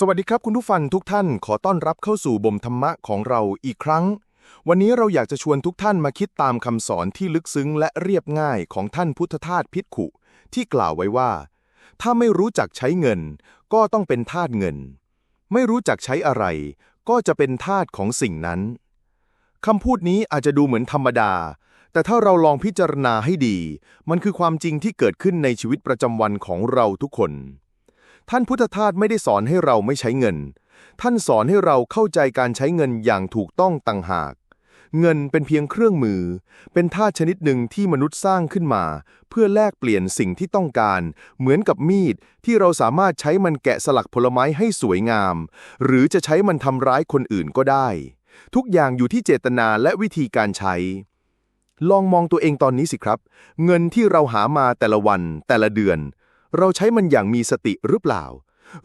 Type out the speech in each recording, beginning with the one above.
สวัสดีครับคุณผู้ฟังทุกท่านขอต้อนรับเข้าสู่บ่มธรรมะของเราอีกครั้ง วันนี้เราอยากจะชวนทุกท่านมาคิดตามคำสอนที่ลึกซึ้งและเรียบง่ายของท่านพุทธทาสพิษขุ ที่กล่าวไว้ว่า ถ้าไม่รู้จักใช้เงิน ก็ต้องเป็นทาสเงิน ไม่รู้จักใช้อะไร ก็จะเป็นทาสของสิ่งนั้นคำพูดนี้อาจจะดูเหมือนธรรมดา แต่ถ้าเราลองพิจารณาให้ดี มันคือความจริงที่เกิดขึ้นในชีวิตประจำวันของเราทุกคน ท่านพุทธทาสไม่ได้สอนให้เราไม่ใช้เงิน ท่านสอนให้เราเข้าใจการใช้เงินอย่างถูกต้องต่างหาก เงินเป็นเพียงเครื่องมือ เป็นธาตุชนิดหนึ่งที่มนุษย์สร้างขึ้นมา เพื่อแลกเปลี่ยนสิ่งที่ต้องการ เหมือนกับมีดที่เราสามารถใช้มันแกะสลักผลไม้ให้สวยงาม หรือจะใช้มันทำร้ายคนอื่นก็ได้ ทุกอย่างอยู่ที่เจตนาและวิธีการใช้ลองมองตัวเองตอนนี้สิครับ เงินที่เราหามาแต่ละวันแต่ละเดือน เราใช้มันอย่างมีสติหรือเปล่า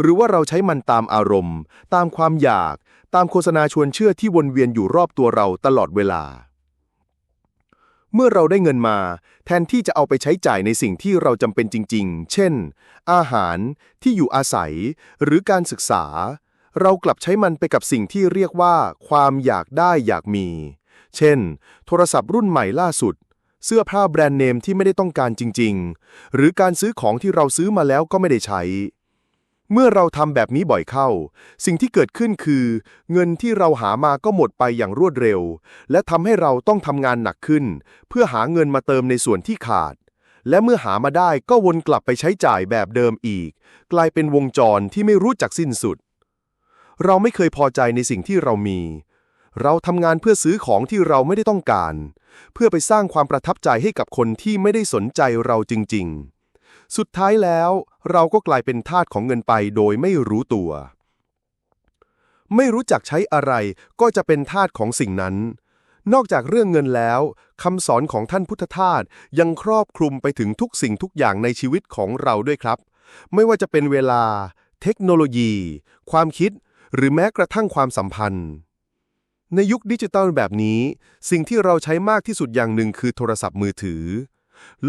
หรือว่าเราใช้มันตามอารมณ์ ตามความอยาก ตามโฆษณาชวนเชื่อที่วนเวียนอยู่รอบตัวเราตลอดเวลา เมื่อเราได้เงินมา แทนที่จะเอาไปใช้จ่ายในสิ่งที่เราจำเป็นจริง ๆ เช่น อาหารที่อยู่อาศัย หรือการศึกษา เรากลับใช้มันไปกับสิ่งที่เรียกว่า ความอยากได้อยากมี เช่น โทรศัพท์รุ่นใหม่ล่าสุด เสื้อผ้าแบรนด์เนมที่ไม่ได้ต้องการจริง ๆ หรือการซื้อของที่เราซื้อมาแล้วก็ไม่ได้ใช้ เมื่อเราทำแบบนี้บ่อยเข้า สิ่งที่เกิดขึ้นคือ เงินที่เราหามาก็หมดไปอย่างรวดเร็ว และทำให้เราต้องทำงานหนักขึ้น เพื่อหาเงินมาเติมในส่วนที่ขาด และเมื่อหามาได้ก็วนกลับไปใช้จ่ายแบบเดิมอีก กลายเป็นวงจรที่ไม่รู้จักสิ้นสุด เราไม่เคยพอใจในสิ่งที่เรามี เราทำงานเพื่อซื้อของที่เราไม่ได้ต้องการ เพื่อไปสร้างความประทับใจให้กับคนที่ไม่ได้สนใจเราจริง ๆ สุดท้ายแล้วเราก็กลายเป็นทาสของเงินไปโดยไม่รู้ตัว ไม่รู้จักใช้อะไรก็จะเป็นทาสของสิ่งนั้น นอกจากเรื่องเงินแล้วคำสอนของท่านพุทธทาสยังครอบคลุมไปถึงทุกสิ่งทุกอย่างในชีวิตของเราด้วยครับ ไม่ว่าจะเป็นเวลา เทคโนโลยี ความคิด หรือแม้กระทั่งความสัมพันธ์ ในยุคดิจิตอลแบบนี้ สิ่งที่เราใช้มากที่สุดอย่างหนึ่งคือโทรศัพท์มือถือ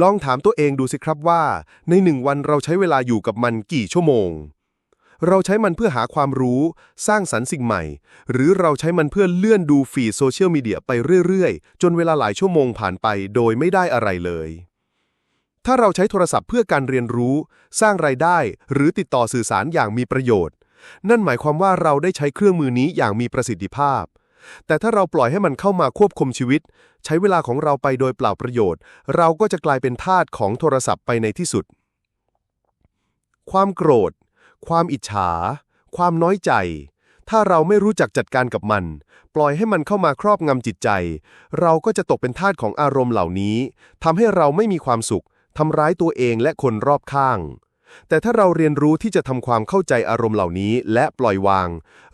ลองถามตัวเองดูสิครับว่า ในหนึ่งวันเราใช้เวลาอยู่กับมันกี่ชั่วโมง เราใช้มันเพื่อหาความรู้ สร้างสรรค์สิ่งใหม่ หรือเราใช้มันเพื่อเลื่อนดูฟีดโซเชียลมีเดียไปเรื่อยๆ จนเวลาหลายชั่วโมงผ่านไปโดยไม่ได้อะไรเลย ถ้าเราใช้โทรศัพท์เพื่อการเรียนรู้ สร้างรายได้ หรือติดต่อสื่อสารอย่างมีประโยชน์ นั่นหมายความว่าเราได้ใช้เครื่องมือนี้อย่างมีประสิทธิภาพ แต่ถ้าเราปล่อยให้มันเข้ามาควบคุมชีวิต ใช้เวลาของเราไปโดยเปล่าประโยชน์ เราก็จะกลายเป็นทาสของโทรศัพท์ไปในที่สุด ความโกรธ ความอิจฉา ความน้อยใจ ถ้าเราไม่รู้จักจัดการกับมัน ปล่อยให้มันเข้ามาครอบงำจิตใจ เราก็จะตกเป็นทาสของอารมณ์เหล่านี้ทำให้เราไม่มีความสุขทำร้ายตัวเองและคนรอบข้าง แต่ถ้าเราเรียนรู้ที่จะทำความเข้าใจอารมณ์เหล่านี้ และปล่อยวาง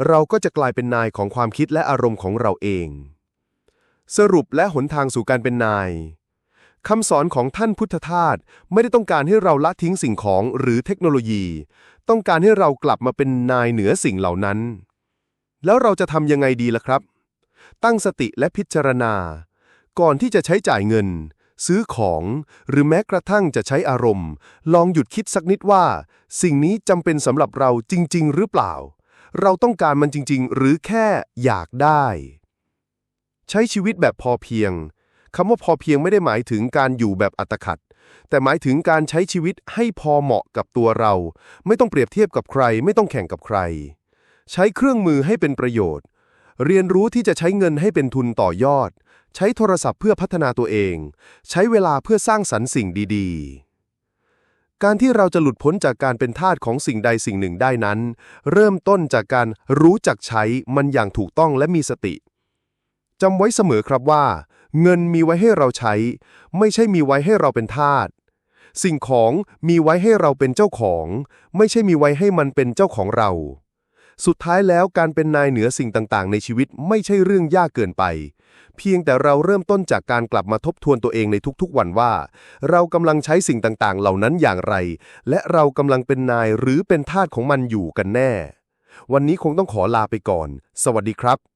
เราก็จะกลายเป็นนายของความคิดและอารมณ์ของเราเอง สรุปและหนทางสู่การเป็นนายคำสอนของท่านพุทธทาสไม่ได้ต้องการให้เราละทิ้งสิ่งของหรือเทคโนโลยี ต้องการให้เรากลับมาเป็นนายเหนือสิ่งเหล่านั้น แล้วเราจะทำยังไงดีล่ะครับ ตั้งสติและพิจารณา ก่อนที่จะใช้จ่ายเงิน ซื้อของ หรือแม้กระทั่งจะใช้อารมณ์ ลองหยุดคิดสักนิดว่า สิ่งนี้จำเป็นสำหรับเราจริง ๆ หรือเปล่า เราต้องการมันจริง ๆ หรือแค่อยากได้ ใช้ชีวิตแบบพอเพียงคำว่าพอเพียงไม่ได้หมายถึงการอยู่แบบอัตขัด แต่หมายถึงการใช้ชีวิตให้พอเหมาะกับตัวเรา ไม่ต้องเปรียบเทียบกับใคร ไม่ต้องแข่งกับใคร ใช้เครื่องมือให้เป็นประโยชน์ เรียนรู้ที่จะใช้เงินให้เป็นทุนต่อยอด ใช้โทรศัพท์เพื่อพัฒนาตัวเอง ใช้เวลาเพื่อสร้างสรรค์สิ่งดีๆ การที่เราจะหลุดพ้นจากการเป็นทาสของสิ่งใดสิ่งหนึ่งได้นั้น เริ่มต้นจากการรู้จักใช้มันอย่างถูกต้องและมีสติจำไว้เสมอครับว่า เงินมีไว้ให้เราใช้ ไม่ใช่มีไว้ให้เราเป็นทาสสิ่งของมีไว้ให้เราเป็นเจ้าของ ไม่ใช่มีไว้ให้มันเป็นเจ้าของเรา สุดท้ายแล้วการเป็นนายเหนือสิ่งต่างๆ ในชีวิตไม่ใช่เรื่องยากเกินไป เพียงแต่เราเริ่มต้นจากการกลับมาทบทวนตัวเองในทุกๆวันว่า เรากำลังใช้สิ่งต่างๆ เหล่านั้นอย่างไร และเรากำลังเป็นนายหรือเป็นทาสของมันอยู่กันแน่ วันนี้คงต้องขอลาไปก่อน สวัสดีครับ